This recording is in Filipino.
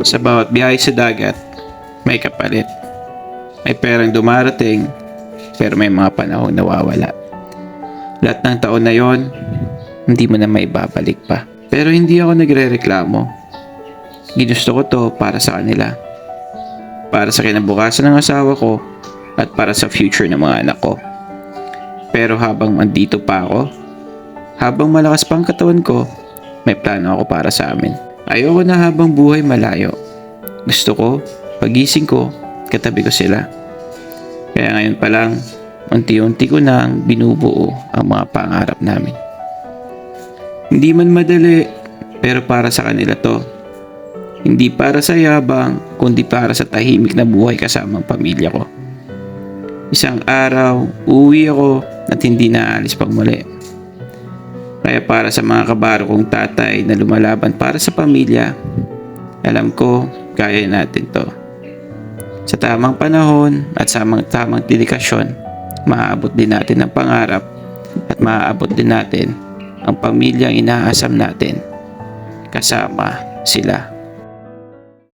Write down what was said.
Sa bawat biyahe sa dagat, may kapalit. May perang dumarating, pero may mga panahon nawawala. Lahat ng taon na yon, hindi mo na maibabalik pa. Pero hindi ako nagre-reklamo. Ginusto ko to para sa kanila. Para sa kinabukasan ng asawa ko at para sa future ng mga anak ko. Pero habang andito pa ako, habang malakas pa ang katawan ko, may plano ako para sa amin. Ayoko na habang buhay malayo. Gusto ko, pagising ko, katabi ko sila. Kaya ngayon pa lang, unti-unti ko nang binubuo ang mga pangarap namin. Hindi man madali, pero para sa kanila to. Hindi para sa yabang, kundi para sa tahimik na buhay kasama ang pamilya ko. Isang araw, uwi ako at hindi naalis pang muli. Kaya para sa mga kabaro kong tatay na lumalaban para sa pamilya, alam ko kaya natin to. Sa tamang panahon at sa tamang, tamang dedikasyon, maaabot din natin ang pangarap at maaabot din natin ang pamilyang inaasam natin kasama sila.